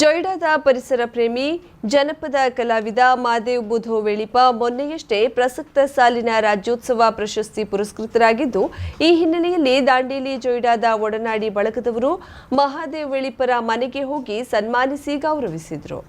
ಜೊಯ್ಡಾದ ಪರಿಸರ ಪ್ರೇಮಿ, ಜನಪದ ಕಲಾವಿದ ಮಾದೇವ್ ಬುಧೋ ವೇಳಿಪ ಮೊನ್ನೆಯಷ್ಟೇ ಪ್ರಸಕ್ತ ಸಾಲಿನ ರಾಜ್ಯೋತ್ಸವ ಪ್ರಶಸ್ತಿ ಪುರಸ್ಕೃತರಾಗಿದ್ದು, ಈ ಹಿನ್ನೆಲೆಯಲ್ಲಿ ದಾಂಡೇಲಿ ಜೊಯ್ಡಾದ ಒಡನಾಡಿ ಬಳಗದವರು ಮಹಾದೇವ್ ವೇಳಿಪರ ಮನೆಗೆ ಹೋಗಿ ಸನ್ಮಾನಿಸಿ ಗೌರವಿಸಿದರು.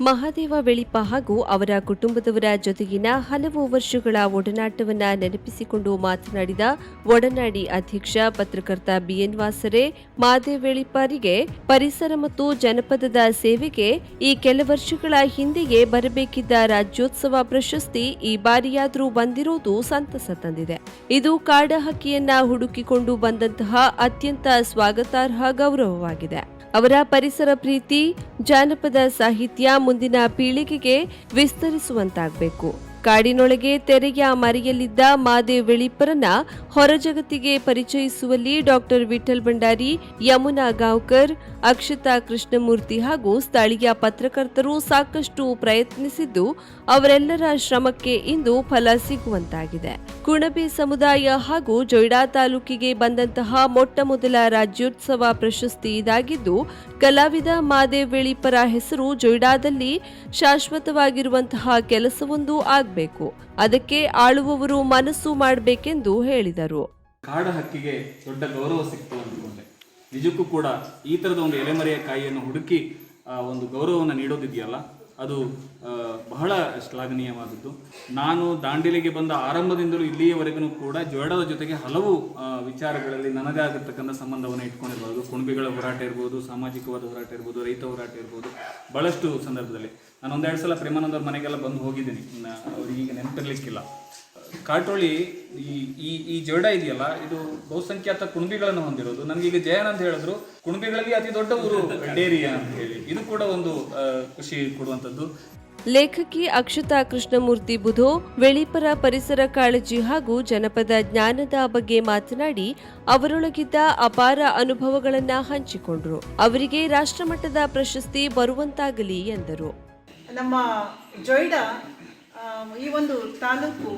ಮಹಾದೇವ ವೆಳಿಪ ಹಾಗೂ ಅವರ ಕುಟುಂಬದವರ ಜೊತೆಗಿನ ಹಲವು ವರ್ಷಗಳ ಒಡನಾಟವನ್ನು ನೆನಪಿಸಿಕೊಂಡು ಮಾತನಾಡಿದ ಒಡನಾಡಿ ಅಧ್ಯಕ್ಷ ಪತ್ರಕರ್ತ ಬಿಎನ್ ವಾಸರೆ ಮಹಾದೇವ್ ಬೆಳಿಪ್ಪರಿಗೆ ಪರಿಸರ ಮತ್ತು ಜನಪದದ ಸೇವೆಗೆ ಈ ಕೆಲ ವರ್ಷಗಳ ಹಿಂದೆಯೇ ಬರಬೇಕಿದ್ದ ರಾಜ್ಯೋತ್ಸವ ಪ್ರಶಸ್ತಿ ಈ ಬಾರಿಯಾದರೂ ಬಂದಿರುವುದು ಸಂತಸ ತಂದಿದೆ. ಇದು ಕಾಡ ಹಕ್ಕಿಯನ್ನ ಹುಡುಕಿಕೊಂಡು ಬಂದಂತಹ ಅತ್ಯಂತ ಸ್ವಾಗತಾರ್ಹ ಗೌರವವಾಗಿದೆ. ಅವರ ಪರಿಸರ ಪ್ರೀತಿ ಜಾನಪದ ಸಾಹಿತ್ಯ ಮುಂದಿನ ಪೀಳಿಗೆಗೆ ವಿಸ್ತರಿಸುವಂತಾಗಬೇಕು. ಕಾಡಿನೊಳಗೆ ತೆರೆಯ ಮರೆಯಲಿದ್ದ ಮಾದೇವ್ ವೆಳಿಪ್ಪರನ್ನ ಹೊರಜಗತ್ತಿಗೆ ಪರಿಚಯಿಸುವಲ್ಲಿ ಡಾಕ್ಟರ್ ವಿಠಲ್ ಭಂಡಾರಿ, ಯಮುನಾ ಗಾಂವ್ಕರ್, ಅಕ್ಷತಾ ಕೃಷ್ಣಮೂರ್ತಿ ಹಾಗೂ ಸ್ಥಳೀಯ ಪತ್ರಕರ್ತರು ಸಾಕಷ್ಟು ಪ್ರಯತ್ನಿಸಿದ್ದು ಅವರೆಲ್ಲರ ಶ್ರಮಕ್ಕೆ ಇಂದು ಫಲ ಸಿಗುವಂತಾಗಿದೆ. ಕುಣಬೆ ಸಮುದಾಯ ಹಾಗೂ ಜೊಯ್ಡಾ ತಾಲೂಕಿಗೆ ಬಂದಂತಹ ಮೊಟ್ಟ ಮೊದಲ ರಾಜ್ಯೋತ್ಸವ ಪ್ರಶಸ್ತಿ ಇದಾಗಿದ್ದು, ಕಲಾವಿದ ಮಾದೇವ್ ವೆಳಿಪರ ಹೆಸರು ಜೊಯ್ಡಾದಲ್ಲಿ ಶಾಶ್ವತವಾಗಿರುವಂತಹ ಕೆಲಸವೊಂದು ಆಗಬೇಕು ಅದಕ್ಕೆ ಆಳುವವರು ಮನಸ್ಸು ಮಾಡಬೇಕೆಂದು ಹೇಳಿದರು. ಕಾಡ ಹಕ್ಕಿಗೆ ದೊಡ್ಡ ಗೌರವ ಸಿಕ್ತು ಅಂದ್ಕೊಂಡೆ. ನಿಜಕ್ಕೂ ಕೂಡ ಈ ಥರದ ಒಂದು ಎಲೆಮರೆಯ ಕಾಯಿಯನ್ನು ಹುಡುಕಿ ಒಂದು ಗೌರವವನ್ನು ನೀಡೋದಿದೆಯಲ್ಲ, ಅದು ಬಹಳ ಶ್ಲಾಘನೀಯವಾದದ್ದು. ನಾನು ದಾಂಡೇಲಿಗೆ ಬಂದ ಆರಂಭದಿಂದಲೂ ಇಲ್ಲಿಯವರೆಗೂ ಕೂಡ ಜೋಡದ ಜೊತೆಗೆ ಹಲವು ವಿಚಾರಗಳಲ್ಲಿ ನನಗಾಗಿರ್ತಕ್ಕಂಥ ಸಂಬಂಧವನ್ನು ಇಟ್ಕೊಂಡಿರ್ಬೋದು. ಕುಣಬಿಗಳ ಹೋರಾಟ ಇರ್ಬೋದು, ಸಾಮಾಜಿಕವಾದ ಹೋರಾಟ ಇರ್ಬೋದು, ರೈತ ಹೋರಾಟ ಇರ್ಬೋದು, ಬಹಳಷ್ಟು ಸಂದರ್ಭದಲ್ಲಿ. ನಾನು ಒಂದೆರಡು ಸಲ ಪ್ರೇಮಾನಂದ ಅವ್ರ ಮನೆಗೆಲ್ಲ ಬಂದು ಹೋಗಿದ್ದೀನಿ. ಅವ್ರಿಗೆ ಈಗ ನೆನಪಿರ್ಲಿಕ್ಕಿಲ್ಲ. ಕಾಟೋಳಿ ಈ ಈ ಈ ಜೋಡ ಇದೆಯಲ್ಲ, ಇದು ಬಹುಸಂಖ್ಯಾತ ಕುಣಬಿಗಳನ್ನು ಹೊಂದಿರೋದು. ಈಗ ಜಯನ್ ಅಂತ ಹೇಳಿದ್ರು ಕುಣಬಿಗಳಲ್ಲಿ ಅತಿ ದೊಡ್ಡ ಊರು ಡೇರಿಯಾ ಅಂತ ಹೇಳಿ. ಇದು ಕೂಡ ಒಂದು ಖುಷಿ ಕೊಡುವಂಥದ್ದು. ಲೇಖಕಿ ಅಕ್ಷತಾ ಕೃಷ್ಣಮೂರ್ತಿ ಬುಧೋ, ವೆಳಿಪರ ಪರಿಸರ ಕಾಳಜಿ ಹಾಗೂ ಜನಪದ ಜ್ಞಾನದ ಬಗ್ಗೆ ಮಾತನಾಡಿ, ಅವರೊಳಗಿದ್ದ ಅಪಾರ ಅನುಭವಗಳನ್ನು ಹಂಚಿಕೊಂಡರು. ಅವರಿಗೆ ರಾಷ್ಟ್ರಮಟ್ಟದ ಪ್ರಶಸ್ತಿ ಬರುವಂತಾಗಲಿ ಎಂದರು. ನಮ್ಮ ಜೊಯ್ಡಾ ಈ ಒಂದು ತಾಲೂಕು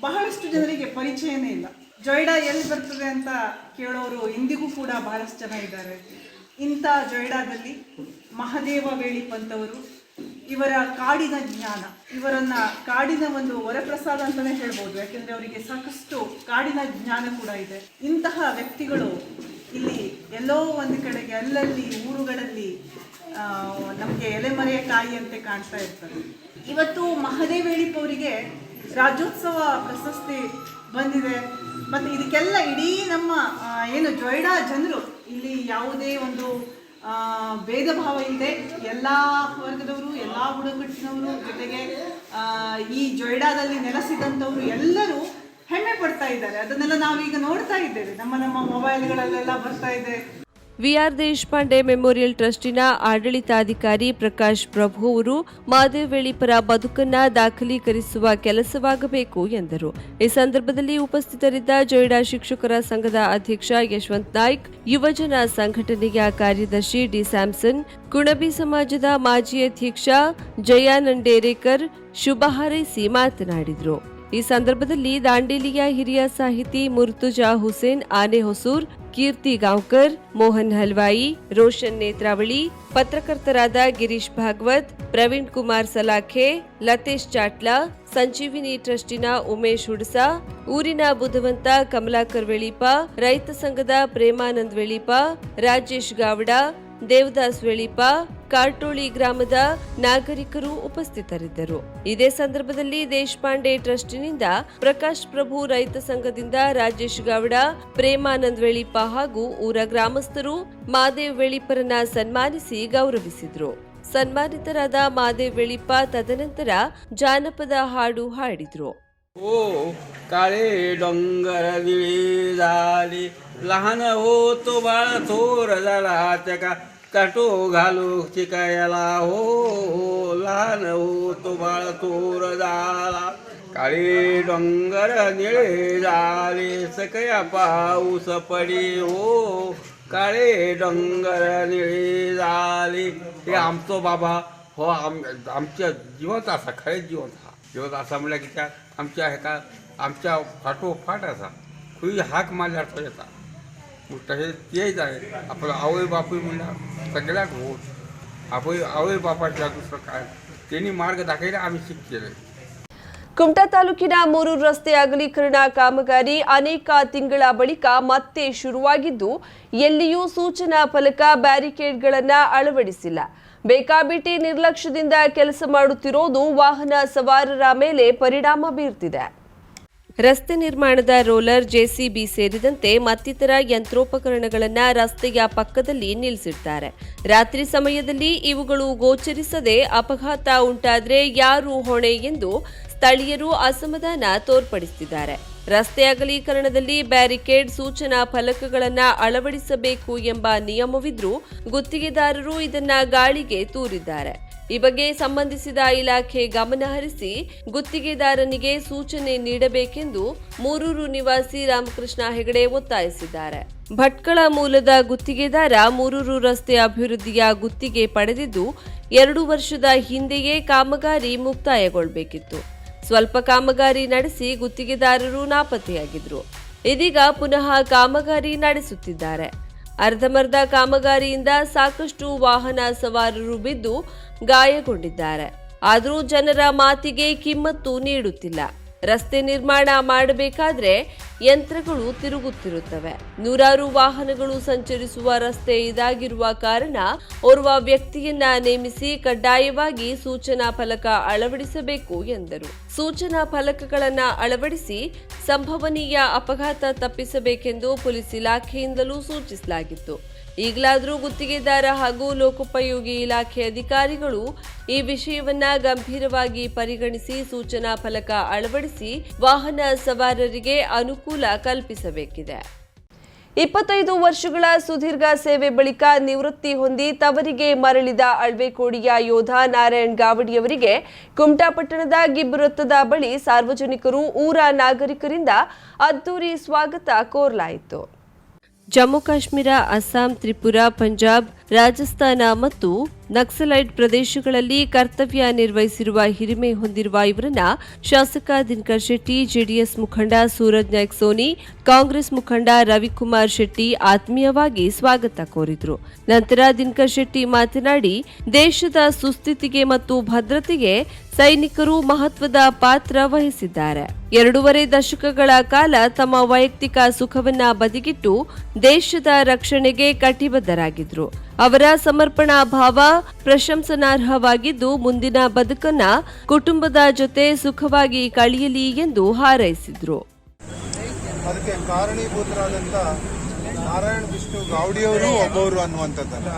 ಬಹಳಷ್ಟು ಜನರಿಗೆ ಪರಿಚಯನೇ ಇಲ್ಲ. ಜೊಯ್ಡಾ ಎಲ್ಲಿ ಬರ್ತದೆ ಅಂತ ಕೇಳೋರು ಇಂದಿಗೂ ಕೂಡ ಬಹಳಷ್ಟು ಜನ ಇದ್ದಾರೆ. ಇಂಥ ಜೊಯ್ಡಾದಲ್ಲಿ ಮಹದೇವ ವೇಳಿಪಂತವರು ಇವರ ಕಾಡಿನ ಜ್ಞಾನ, ಇವರನ್ನ ಕಾಡಿನ ಒಂದು ವರಪ್ರಸಾದ ಅಂತಾನೆ ಹೇಳ್ಬೋದು. ಯಾಕೆಂದ್ರೆ ಅವರಿಗೆ ಸಾಕಷ್ಟು ಕಾಡಿನ ಜ್ಞಾನ ಕೂಡ ಇದೆ. ಇಂತಹ ವ್ಯಕ್ತಿಗಳು ಇಲ್ಲಿ ಎಲ್ಲೋ ಒಂದು ಕಡೆಗೆ, ಅಲ್ಲಲ್ಲಿ, ಊರುಗಳಲ್ಲಿ ನಮಗೆ ಎಲೆಮರೆಯ ಕಾಯಿಯಂತೆ ಕಾಣ್ತಾ ಇರ್ತದೆ. ಇವತ್ತು ಮಹದೇವ್ ಅವರಿಗೆ ರಾಜ್ಯೋತ್ಸವ ಪ್ರಶಸ್ತಿ ಬಂದಿದೆ. ಮತ್ತು ಇದಕ್ಕೆಲ್ಲ ಇಡೀ ನಮ್ಮ ಏನು ಜೊಯ್ಡಾ ಜನರು ಇಲ್ಲಿ ಯಾವುದೇ ಒಂದು ಭೇದ ಭಾವ ಇಲ್ಲದೆ ಎಲ್ಲ ವರ್ಗದವರು, ಎಲ್ಲ ಬುಡಕಟ್ಟಿನವರು ಜೊತೆಗೆ ಈ ಜೊಯ್ಡಾದಲ್ಲಿ ನೆಲೆಸಿದಂಥವರು ಎಲ್ಲರೂ ಹೆಮ್ಮೆ ಪಡ್ತಾ ಇದ್ದಾರೆ. ಅದನ್ನೆಲ್ಲ ನಾವೀಗ ನೋಡ್ತಾ ಇದ್ದೇವೆ. ನಮ್ಮ ನಮ್ಮ ಮೊಬೈಲ್ಗಳಲ್ಲೆಲ್ಲ ಬರ್ತಾ ಇದೆ. ವಿಆರ್ ದೇಶಪಾಂಡೆ ಮೆಮೋರಿಯಲ್ ಟ್ರಸ್ಟಿನ ಆಡಳಿತಾಧಿಕಾರಿ ಪ್ರಕಾಶ್ ಪ್ರಭು ಅವರು ಮಾದೇವಳ್ಳಿ ಪರ ಬದುಕನ್ನ ದಾಖಲೀಕರಿಸುವ ಕೆಲಸವಾಗಬೇಕು ಎಂದರು. ಈ ಸಂದರ್ಭದಲ್ಲಿ ಉಪಸ್ಥಿತರಿದ್ದ ಜೊಯ್ಡಾ ಶಿಕ್ಷಕರ ಸಂಘದ ಅಧ್ಯಕ್ಷ ಯಶವಂತ್ ನಾಯ್ಕ್, ಯುವಜನ ಸಂಘಟನೆಯ ಕಾರ್ಯದರ್ಶಿ ಡಿ ಸ್ಯಾಮ್ಸನ್, ಕುಣಬಿ ಸಮಾಜದ ಮಾಜಿ ಅಧ್ಯಕ್ಷ ಜಯಾನಂಡೇರೇಕರ್ ಶುಭ ಹಾರೈಸಿ ಮಾತನಾಡಿದರು. ಈ ಸಂದರ್ಭದಲ್ಲಿ ದಾಂಡೇಲಿಯ ಹಿರಿಯ ಸಾಹಿತಿ ಮುರ್ತುಜಾ ಹುಸೇನ್, ಆನೆ ಹೊಸೂರ್ ಕೀರ್ತಿ ಗಾಂವ್ಕರ್, ಮೋಹನ್ ಹಲ್ವಾಯಿ, ರೋಷನ್ ನೇತ್ರಾವಳಿ, ಪತ್ರಕರ್ತರಾದ ಗಿರೀಶ್ ಭಾಗವತ್, ಪ್ರವೀಣ್ ಕುಮಾರ್ ಸಲಾಖೆ, ಲತೇಶ್ ಚಾಟ್ಲಾ, ಸಂಜೀವಿನಿ ಟ್ರಸ್ಟಿನ ಉಮೇಶ್ ಹುಡ್ಸ, ಊರಿನ ಬುಧವಂತ ಕಮಲಾಕರ್ ವೆಳಿಪ, ರೈತ ಸಂಘದ ಪ್ರೇಮಾನಂದ್ ವೆಳಿಪ, ರಾಜೇಶ್ ಗಾವಡ ದೇವದಾಸ್ ವೆಳಿಪ ಕಾರ್ಟೋಳಿ ಗ್ರಾಮದ ನಾಗರಿಕರು ಉಪಸ್ಥಿತರಿದ್ದರು ಇದೇ ಸಂದರ್ಭದಲ್ಲಿ ದೇಶಪಾಂಡೆ ಟ್ರಸ್ಟಿನಿಂದ ಪ್ರಕಾಶ್ ಪ್ರಭು ರೈತ ಸಂಘದಿಂದ ರಾಜೇಶ್ ಗೌಡ ಪ್ರೇಮಾನಂದ್ ವೆಳಿಪ ಹಾಗೂ ಊರ ಗ್ರಾಮಸ್ಥರು ಮಾದೇವ್ ವೆಳಿಪರನ್ನ ಸನ್ಮಾನಿಸಿ ಗೌರವಿಸಿದ್ರು ಸನ್ಮಾನಿತರಾದ ಮಾದೇವ್ ವೆಳಿಪ ತದನಂತರ ಜಾನಪದ ಹಾಡು ಹಾಡಿದ್ರು ओ काळे डोंगर निळी झाली लहान होतो बाळ थोर झाला त्याका काटो घालू चिकायला. हो हो लहान होतो बाळ थोर झाला काळे डोंगर निळे झाले सकया पाऊस पडी. हो काळे डोंगर निळे झाले. हे आमचो बाबा हो आम आमच्या जिवंत असा खरे जिवंत हा. जिवंत असा म्हणल्या की त्या आमच्या हेका आमच्या फाटोफाट असा. खुई हाक मारल्यार तो येता. मग तसे तेच आहे आपलं आवय बापूय म्हणल्यार सगळ्याक होत आपण आवय बापाच्या दुसरं काय त्यांनी मार्ग दाखवला आम्ही शिकलेलं ಕುಮಟಾ ತಾಲೂಕಿನ ಮೂರು ರಸ್ತೆ ಅಗಲೀಕರಣ ಕಾಮಗಾರಿ ಅನೇಕ ತಿಂಗಳ ಬಳಿಕ ಮತ್ತೆ ಶುರುವಾಗಿದ್ದು ಎಲ್ಲಿಯೂ ಸೂಚನಾ ಫಲಕ ಬ್ಯಾರಿಕೇಡ್ಗಳನ್ನು ಅಳವಡಿಸಿಲ್ಲ ಬೇಕಾಬಿಟ್ಟಿ ನಿರ್ಲಕ್ಷ್ಯದಿಂದ ಕೆಲಸ ಮಾಡುತ್ತಿರೋದು ವಾಹನ ಸವಾರರ ಮೇಲೆ ಪರಿಣಾಮ ಬೀರ್ತಿದೆ ರಸ್ತೆ ನಿರ್ಮಾಣದ ರೋಲರ್ ಜೆಸಿಬಿ ಸೇರಿದಂತೆ ಮತ್ತಿತರ ಯಂತ್ರೋಪಕರಣಗಳನ್ನು ರಸ್ತೆಯ ಪಕ್ಕದಲ್ಲಿ ನಿಲ್ಲಿಸಿರ್ತಾರೆ ರಾತ್ರಿ ಸಮಯದಲ್ಲಿ ಇವುಗಳು ಗೋಚರಿಸದೆ ಅಪಘಾತ ಉಂಟಾದರೆ ಯಾರು ಹೊಣೆ ಎಂದು ಸ್ಥಳೀಯರು ಅಸಮಾಧಾನ ತೋರ್ಪಡಿಸುತ್ತಿದ್ದಾರೆ ರಸ್ತೆ ಅಗಲೀಕರಣದಲ್ಲಿ ಬ್ಯಾರಿಕೇಡ್ ಸೂಚನಾ ಫಲಕಗಳನ್ನು ಅಳವಡಿಸಬೇಕು ಎಂಬ ನಿಯಮವಿದ್ರೂ ಗುತ್ತಿಗೆದಾರರು ಇದನ್ನ ಗಾಳಿಗೆ ತೂರಿದ್ದಾರೆ. ಈ ಬಗ್ಗೆ ಸಂಬಂಧಿಸಿದ ಇಲಾಖೆ ಗಮನ ಹರಿಸಿ ಗುತ್ತಿಗೆದಾರನಿಗೆ ಸೂಚನೆ ನೀಡಬೇಕೆಂದು ಮೂರೂರು ನಿವಾಸಿ ರಾಮಕೃಷ್ಣ ಹೆಗಡೆ ಒತ್ತಾಯಿಸಿದ್ದಾರೆ. ಭಟ್ಕಳ ಮೂಲದ ಗುತ್ತಿಗೆದಾರ ಮೂರೂರು ರಸ್ತೆ ಅಭಿವೃದ್ಧಿಯ ಗುತ್ತಿಗೆ ಪಡೆದಿದ್ದು, ಎರಡು ವರ್ಷದ ಹಿಂದೆಯೇ ಕಾಮಗಾರಿ ಮುಕ್ತಾಯಗೊಳ್ಳಬೇಕಿತ್ತು ಸ್ವಲ್ಪ ಕಾಮಗಾರಿ ನಡೆಸಿ ಗುತ್ತಿಗೆದಾರರು ನಾಪತ್ತೆಯಾಗಿದ್ರು. ಇದೀಗ ಪುನಃ ಕಾಮಗಾರಿ ನಡೆಸುತ್ತಿದ್ದಾರೆ. ಅರ್ಧಮರ್ಧ ಕಾಮಗಾರಿಯಿಂದ ಸಾಕಷ್ಟು ವಾಹನ ಸವಾರರು ಬಿದ್ದು ಗಾಯಗೊಂಡಿದ್ದಾರೆ. ಆದರೂ ಜನರ ಮಾತಿಗೆ ಕಿಮ್ಮತ್ತು ನೀಡುತ್ತಿಲ್ಲ. ರಸ್ತೆ ನಿರ್ಮಾಣ ಮಾಡಬೇಕಾದ್ರೆ ಯಂತ್ರಗಳು ತಿರುಗುತ್ತಿರುತ್ತವೆ. ನೂರಾರು ವಾಹನಗಳು ಸಂಚರಿಸುವ ರಸ್ತೆ ಇದಾಗಿರುವ ಕಾರಣ ಓರ್ವ ವ್ಯಕ್ತಿಯನ್ನ ನೇಮಿಸಿ ಕಡ್ಡಾಯವಾಗಿ ಸೂಚನಾ ಫಲಕ ಅಳವಡಿಸಬೇಕು ಎಂದರು. ಸೂಚನಾ ಫಲಕಗಳನ್ನು ಅಳವಡಿಸಿ ಸಂಭವನೀಯ ಅಪಘಾತ ತಪ್ಪಿಸಬೇಕೆಂದು ಪೊಲೀಸ್ ಇಲಾಖೆಯಿಂದಲೂ ಸೂಚಿಸಲಾಗಿತ್ತು. ಈಗಲಾದರೂ ಗುತ್ತಿಗೆದಾರ ಹಾಗೂ ಲೋಕೋಪಯೋಗಿ ಇಲಾಖೆ ಅಧಿಕಾರಿಗಳು ಈ ವಿಷಯವನ್ನ ಗಂಭೀರವಾಗಿ ಪರಿಗಣಿಸಿ ಸೂಚನಾ ಫಲಕ ಅಳವಡಿಸಿ ವಾಹನ ಸವಾರರಿಗೆ ಅನುಕೂಲ ಕಲ್ಪಿಸಬೇಕಿದೆ. ಇಪ್ಪತ್ತೈದು ವರ್ಷಗಳ ಸುದೀರ್ಘ ಸೇವೆ ಬಳಿಕ ನಿವೃತ್ತಿ ಹೊಂದಿ ತವರಿಗೆ ಮರಳಿದ ಅಳ್ವೆಕೋಡಿಯ ಯೋಧ ನಾರಾಯಣ್ ಗಾವಡಿಯವರಿಗೆ ಕುಮಟಾಪಟ್ಟಣದ ಗಿಬ್ ವೃತ್ತದ ಬಳಿ ಸಾರ್ವಜನಿಕರು ಊರ ನಾಗರಿಕರಿಂದ ಅದ್ದೂರಿ ಸ್ವಾಗತ ಕೋರಲಾಯಿತು. જમ્મુ કાશ્મીર આસામ ત્રિપુરા પંજાબ ರಾಜಸ್ಥಾನ ಮತ್ತು ನಕ್ಸಲೈಟ್ ಪ್ರದೇಶಗಳಲ್ಲಿ ಕರ್ತವ್ಯ ನಿರ್ವಹಿಸಿರುವ ಹಿರಿಮೆ ಹೊಂದಿರುವ ಇವರನ್ನ ಶಾಸಕ ದಿನಕರ್ ಶೆಟ್ಟಿ, ಜೆಡಿಎಸ್ ಮುಖಂಡ ಸೂರಜ್ ನಾಯ್ಕ್ ಸೋನಿ, ಕಾಂಗ್ರೆಸ್ ಮುಖಂಡ ರವಿಕುಮಾರ್ ಶೆಟ್ಟಿ ಆತ್ಮೀಯವಾಗಿ ಸ್ವಾಗತ ಕೋರಿದ್ರು. ನಂತರ ದಿನಕರ್ ಶೆಟ್ಟಿ ಮಾತನಾಡಿ, ದೇಶದ ಸುಸ್ಥಿತಿಗೆ ಮತ್ತು ಭದ್ರತೆಗೆ ಸೈನಿಕರು ಮಹತ್ವದ ಪಾತ್ರ ವಹಿಸಿದ್ದಾರೆ. ಎರಡೂವರೆ ದಶಕಗಳ ಕಾಲ ತಮ್ಮ ವೈಯಕ್ತಿಕ ಸುಖವನ್ನ ಬದಿಗಿಟ್ಟು ದೇಶದ ರಕ್ಷಣೆಗೆ ಕಟಿಬದ್ಧರಾಗಿದ್ರು. ಅವರ ಸಮರ್ಪಣಾ ಭಾವ ಪ್ರಶಂಸನಾರ್ಹವಾಗಿದ್ದು ಮುಂದಿನ ಬದುಕನ್ನ ಕುಟುಂಬದ ಜೊತೆ ಸುಖವಾಗಿ ಕಳೆಯಲಿ ಎಂದು ಹಾರೈಸಿದ್ರು. ಅದಕ್ಕೆ ಕಾರಣೀಭೂತರಾದಂಥ ನಾರಾಯಣ ವಿಷ್ಣು ಗೌಡಿಯವರು ಒಬ್ಬವರು ಅನ್ನುವಂಥದ್ದನ್ನು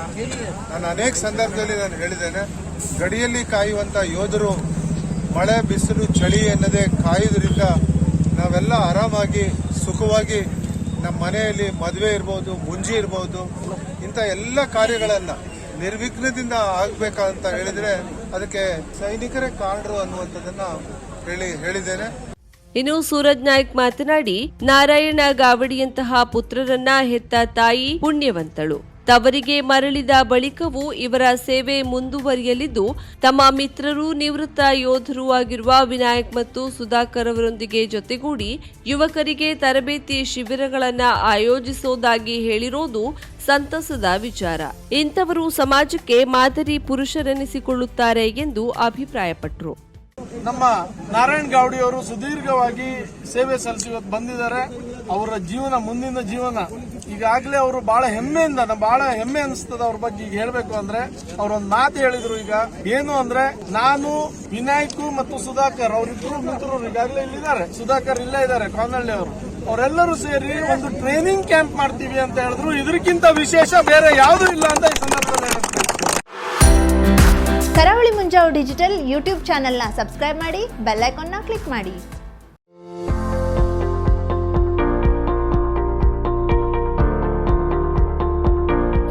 ನಾನು ಅನೇಕ ಸಂದರ್ಭದಲ್ಲಿ ನಾನು ಹೇಳಿದ್ದೇನೆ, ಗಡಿಯಲ್ಲಿ ಕಾಯುವಂಥ ಯೋಧರು ಮಳೆ, ಬಿಸಿಲು, ಚಳಿ ಎನ್ನದೇ ಕಾಯುವುದರಿಂದ ನಾವೆಲ್ಲ ಆರಾಮಾಗಿ, ಸುಖವಾಗಿ ನಮ್ಮ ಮನೆಯಲ್ಲಿ ಮದುವೆ ಇರ್ಬೋದು, ಮುಂಜಿ ಇರ್ಬೋದು, ಇಂಥ ಎಲ್ಲ ಕಾರ್ಯಗಳನ್ನು ನಿರ್ವಿಘ್ನದಿಂದ ಆಗಬೇಕಂತ ಹೇಳಿದರೆ ಅದಕ್ಕೆ ಸೈನಿಕರೇ ಕಾರಣರು ಅನ್ನುವಂಥದ್ದನ್ನ ಹೇಳಿ, ಹೇಳಿದ್ದೇನೆ. ಇನ್ನು ಸೂರಜ್ ನಾಯ್ಕ್ ಮಾತನಾಡಿ, ನಾರಾಯಣ ಗಾವಡಿಯಂತಹ ಪುತ್ರರನ್ನ ಹೆತ್ತ ತಾಯಿ ಪುಣ್ಯವಂತಳು. ತವರಿಗೆ ಮರಳಿದ ಬಳಿಕವೂ ಇವರ ಸೇವೆ ಮುಂದುವರಿಯಲಿದ್ದು, ತಮ್ಮ ಮಿತ್ರರು ನಿವೃತ್ತ ಯೋಧರೂ ಆಗಿರುವ ವಿನಾಯಕ್ ಮತ್ತು ಸುಧಾಕರ್ ಅವರೊಂದಿಗೆ ಜೊತೆಗೂಡಿ ಯುವಕರಿಗೆ ತರಬೇತಿ ಶಿಬಿರಗಳನ್ನು ಆಯೋಜಿಸೋದಾಗಿ ಹೇಳಿರೋದು ಸಂತಸದ ವಿಚಾರ. ಇಂಥವರು ಸಮಾಜಕ್ಕೆ ಮಾದರಿ ಪುರುಷರೆನಿಸಿಕೊಳ್ಳುತ್ತಾರೆ ಎಂದು ಅಭಿಪ್ರಾಯಪಟ್ಟರು ನಮ್ಮ ನಾರಾಯಣ್ ಗೌಡಿಯವರು ಸುದೀರ್ಘವಾಗಿ ಸೇವೆ ಸಲ್ಲಿಸಿ ಬಂದಿದ್ದಾರೆ. ಅವರ ಜೀವನ, ಮುಂದಿನ ಜೀವನ ಈಗಾಗಲೇ ಅವರು ಬಹಳ ಹೆಮ್ಮೆಯಿಂದ ಬಹಳ ಹೆಮ್ಮೆ ಅನಿಸ್ತದ ಅವ್ರ ಬಗ್ಗೆ ಈಗ ಹೇಳ್ಬೇಕು ಅಂದ್ರೆ ಒಂದು ಮಾತು ಹೇಳಿದ್ರು ಈಗ. ಏನು ಅಂದ್ರೆ, ನಾನು, ವಿನಾಯಕ್ ಮತ್ತು ಸುಧಾಕರ್, ಅವರಿಬ್ರು ಮಿತ್ರರು ಈಗಾಗಲೇ ಇಲ್ಲಿದ್ದಾರೆ. ಸುಧಾಕರ್ ಇಲ್ಲೇ ಇದ್ದಾರೆ ಕಾನಳ್ಳಿ ಅವರು. ಅವರೆಲ್ಲರೂ ಸೇರಿ ಒಂದು ಟ್ರೈನಿಂಗ್ ಕ್ಯಾಂಪ್ ಮಾಡ್ತೀವಿ ಅಂತ ಹೇಳಿದ್ರು. ಇದಕ್ಕಿಂತ ವಿಶೇಷ ಬೇರೆ ಯಾವುದೂ ಇಲ್ಲ ಅಂತ ಈ ಸಂದರ್ಭದಲ್ಲಿ. ಕರಾವಳಿ ಮುಂಜಾವು ಡಿಜಿಟಲ್ ಯೂಟ್ಯೂಬ್ ಚಾನೆಲ್ನ ಸಬ್ಸ್ಕ್ರೈಬ್ ಮಾಡಿ, ಬೆಲ್ ಐಕಾನ್ನ ಕ್ಲಿಕ್ ಮಾಡಿ.